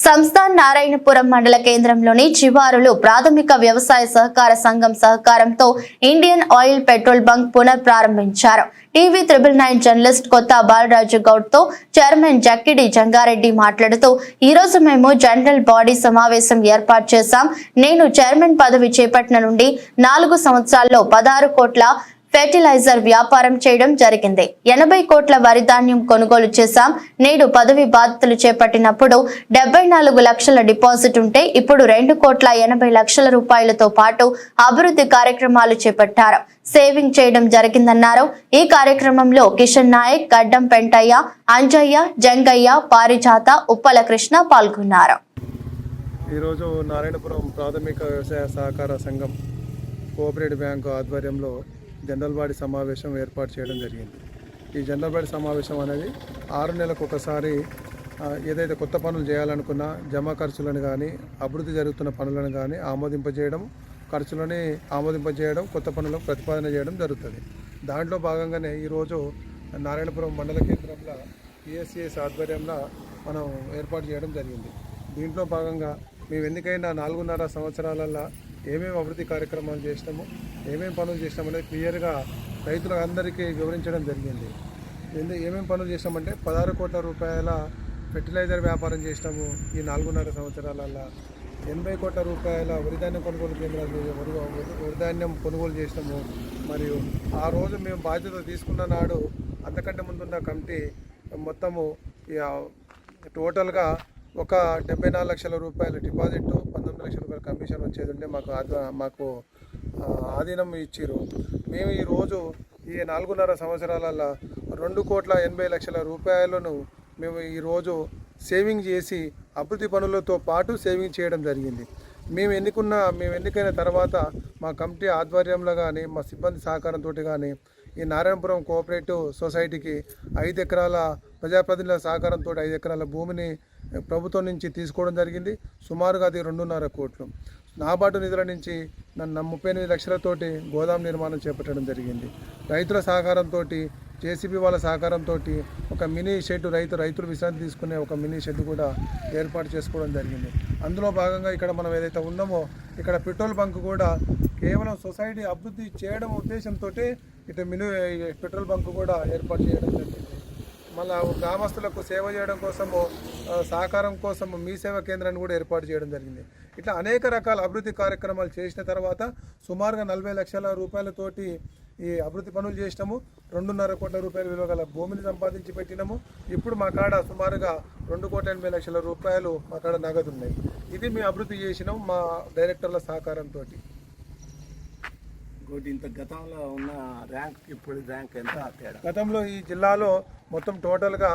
సంస్థాన్ నారాయణపురం మండల కేంద్రంలోని చివారులు ప్రాథమిక వ్యవసాయ సహకార సంఘం సహకారంతో ఇండియన్ ఆయిల్ పెట్రోల్ బంక్ పునః ప్రారంభించారు TV triple nine journalist Kotha Balaraju గౌడ్తో chairman Jakkidi Jangareddy మాట్లాడుతూ ఈ రోజు మేము జనరల్ బాడీ సమావేశం ఏర్పాటు చేశాం. నేను చైర్మన్ పదవి చేపట్టిన నుండి నాలుగు సంవత్సరాల్లో పదహారు కోట్ల ఫెర్టిలైజర్ వ్యాపారం చేయడం జరిగింది. ఎనభై కోట్ల వరి ధాన్యం కొనుగోలు చేశాం. నేడు పదవి బాధ్యతలు చేపట్టినప్పుడు డెబ్బై నాలుగు లక్షల డిపాజిట్ ఉంటే ఇప్పుడు రెండు కోట్ల ఎనభై లక్షల రూపాయలతో పాటు అభివృద్ధి కార్యక్రమాలు చేపట్టారు. సేవింగ్ చేయడం జరిగిందన్నారు. ఈ కార్యక్రమంలో కిషన్ నాయక్ గడ్డం పెంటయ్య అంజయ్య జంగయ్య పారిజాత ఉప్పల కృష్ణ పాల్గొన్నారు. ఈరోజు నారాయణపురం ప్రాథమిక వ్యవసాయ సహకార సంఘం కోఆపరేటివ్ బ్యాంకు ఆధ్వర్యంలో జనరల్ బాడీ సమావేశం ఏర్పాటు చేయడం జరిగింది. ఈ జనరల్ బాడీ సమావేశం అనేది ఆరు నెలలకు ఒకసారి ఏదైతే కొత్త పనులు చేయాలనుకున్నా జమా ఖర్చులను కానీ అభివృద్ధి జరుగుతున్న పనులను కానీ ఆమోదింపజేయడం ఖర్చులని ఆమోదింపజేయడం కొత్త పనులకు ప్రతిపాదన చేయడం జరుగుతుంది. దాంట్లో భాగంగానే ఈరోజు నారాయణపురం మండల కేంద్రంలో పిఎస్సిఎస్ ఆధ్వర్యంలో మనం ఏర్పాటు చేయడం జరిగింది. దీంట్లో భాగంగా మేము ఎన్నికైన నాలుగున్నర సంవత్సరాలలో ఏమేమి అభివృద్ధి కార్యక్రమాలు చేసినాము ఏమేమి పనులు చేసినాము అనేది క్లియర్గా రైతులందరికీ వివరించడం జరిగింది. ఎందు ఏమేమి పనులు చేసినామంటే పదహారు కోట్ల రూపాయల ఫెర్టిలైజర్ వ్యాపారం చేసినాము ఈ నాలుగున్నర సంవత్సరాలలో ఎనభై కోట్ల రూపాయల వరిధాన్యం కొనుగోలు కేంద్రాలు వరి వరిధాన్యం కొనుగోలు చేసినాము. మరియు ఆ రోజు మేము బాధ్యత తీసుకున్న నాడు అంతకంటే ముందున్న కమిటీ మొత్తము టోటల్గా ఒక డెబ్బై నాలుగు లక్షల రూపాయల డిపాజిట్ పంతొమ్మిది లక్షల రూపాయల కమిషన్ వచ్చేది ఉంటే మాకు ఆధ్వ- మాకు ఆధీనం ఇచ్చిర్రు. మేము ఈరోజు ఈ నాలుగున్నర సంవత్సరాలలో రెండు కోట్ల ఎనభై లక్షల రూపాయలను మేము ఈరోజు సేవింగ్ చేసి అభివృద్ధి పనులతో పాటు సేవింగ్ చేయడం జరిగింది. మేము ఎన్నుకున్న మేము ఎన్నికైన తర్వాత మా కమిటీ ఆధ్వర్యంలో కానీ మా సిబ్బంది సహకారంతో కానీ ఈ నారాయణపురం కోఆపరేటివ్ సొసైటీకి ఐదు ఎకరాల ప్రజాప్రతినిధుల సహకారంతో ఐదు ఎకరాల భూమిని ప్రభుత్వం నుంచి తీసుకోవడం జరిగింది. సుమారుగా అది రెండున్నర కోట్లు. నాబార్డు నిధుల నుంచి నన్ను ముప్పై ఎనిమిది లక్షలతోటి గోదాం నిర్మాణం చేపట్టడం జరిగింది. రైతుల సహకారంతో జేసీబీ వాళ్ళ సహకారంతో ఒక మినీ షెడ్ రైతు రైతులు విశ్రాంతి తీసుకునే ఒక మినీ షెడ్ కూడా ఏర్పాటు చేసుకోవడం జరిగింది. అందులో భాగంగా ఇక్కడ మనం ఏదైతే ఉన్నామో ఇక్కడ పెట్రోల్ బంక్ కూడా కేవలం సొసైటీ అభివృద్ధి చేయడం ఉద్దేశంతో ఇటు మినీ పెట్రోల్ బంక్ కూడా ఏర్పాటు చేయడం జరిగింది. మళ్ళా గ్రామస్తులకు సేవ చేయడం కోసము సహకారం కోసము మీ సేవా కేంద్రాన్ని కూడా ఏర్పాటు చేయడం జరిగింది. ఇట్లా అనేక రకాల అభివృద్ధి కార్యక్రమాలు చేసిన తర్వాత సుమారుగా నలభై లక్షల రూపాయలతోటి ఈ అభివృద్ధి పనులు చేసినాము. రెండున్నర కోట్ల రూపాయల విలువ గల భూమిని సంపాదించి పెట్టినాము. ఇప్పుడు మా కాడ సుమారుగా రెండు కోట్ల ఎనభై లక్షల రూపాయలు మా కాడ నగదు ఉన్నాయి. ఇది మేము అభివృద్ధి చేసినాం మా డైరెక్టర్ల సహకారంతో ఇంకోటి ఇంత గతంలో ఉన్న ర్యాంక్ ఇప్పుడు ర్యాంక్ ఎంత తేడా? గతంలో ఈ జిల్లాలో మొత్తం టోటల్గా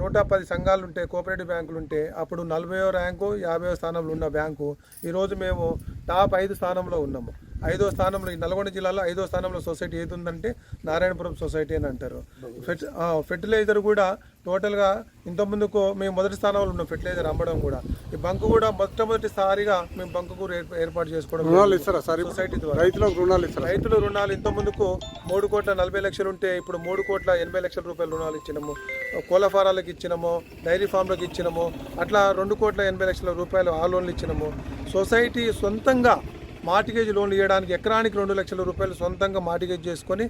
నూట పది సంఘాలు ఉంటే కోఆపరేటివ్ బ్యాంకులు ఉంటే అప్పుడు నలభైవ ర్యాంకు యాభైవ స్థానంలో ఉన్న బ్యాంకు. ఈరోజు మేము టాప్ ఐదు స్థానంలో ఉన్నాము. ఐదో స్థానంలో ఈ నల్గొండ జిల్లాలో ఐదో స్థానంలో సొసైటీ ఏది ఉందంటే నారాయణపురం సొసైటీ అని అంటారు. ఫెర్టిలైజర్ కూడా టోటల్గా ఇంతకుముందుకు మేము మొదటి స్థానంలో ఉన్నాం ఫెర్టిలైజర్ అమ్మడం కూడా. ఈ బంకు కూడా మొట్టమొదటిసారిగా మేము బంకు కూడా ఏర్ప- ఏర్పాటు చేసుకోవడం రుణాలు ఇస్తారా సార్? సొసైటీ ద్వారా. రైతులకు రుణాలు ఇస్తారా రైతుల రుణాలు ఇంత ముందుకు మూడు కోట్ల నలభై లక్షలు ఉంటే ఇప్పుడు మూడు కోట్ల ఎనభై లక్షల రూపాయల రుణాలు ఇచ్చినాము. కోళ్ళ ఫారాలకు ఇచ్చినాము డైరీ ఫామ్లకు ఇచ్చినాము అట్లా రెండు కోట్ల ఎనభై లక్షల రూపాయలు ఆ లోన్లు ఇచ్చినాము. సొసైటీ సొంతంగా మార్టిగేజ్ లోన్లు ఇవ్వడానికి ఎకరానికి రెండు లక్షల రూపాయలు సొంతంగా మార్టిగేజ్ చేసుకొని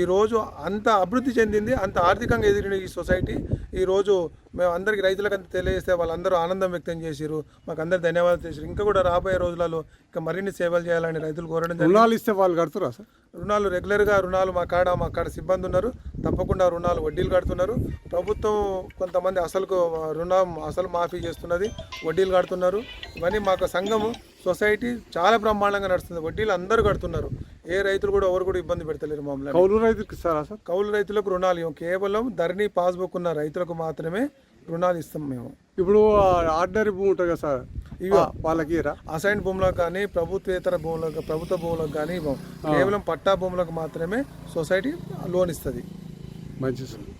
ఈరోజు అంత అభివృద్ధి చెందింది అంత ఆర్థికంగా ఎదిరిన ఈ సొసైటీ. ఈరోజు మేము అందరికి రైతులకు అంత తెలియజేస్తే వాళ్ళందరూ ఆనందం వ్యక్తం చేసిరు మాకు అందరు ధన్యవాదాలు చేసిరు ఇంకా కూడా రాబోయే రోజులలో ఇంకా మరిన్ని సేవలు చేయాలని రైతులు కోరడం. రుణాలు ఇస్తే వాళ్ళు కడుతురా సార్? రుణాలు రెగ్యులర్గా రుణాలు మా కాడ మా కాడ సిబ్బంది ఉన్నారు. తప్పకుండా రుణాలు వడ్డీలు కడుతున్నారు. ప్రభుత్వం కొంతమంది అసలుకు రుణం అసలు మాఫీ చేస్తున్నది వడ్డీలు కడుతున్నారు. ఇవన్నీ మాకు సంఘము సొసైటీ చాలా బ్రహ్మాండంగా నడుస్తుంది. వడ్డీలు అందరూ కడుతున్నారు. ఏ రైతులు కూడా ఎవరు కూడా ఇబ్బంది పెడతలేరు మమ్మల్ని కౌలు రైతుకి ఇస్తారా సార్? కౌలు రైతులకు రుణాలు ఇవ్వం. కేవలం ధరణి పాస్బుక్ ఉన్న రైతులకు మాత్రమే రుణాలు ఇస్తాం మేము. ఇప్పుడు ఆర్డినరీ భూమి ఉంటుంది కదా సార్. ఆ, వాళ్ళకి అసైన్ భూములకు కానీ ప్రభుత్వేతర భూములకు ప్రభుత్వ భూములకు కానీ ఇవ్వం. కేవలం పట్టా భూములకు మాత్రమే సొసైటీ లోన్ ఇస్తుంది. మంచి సార్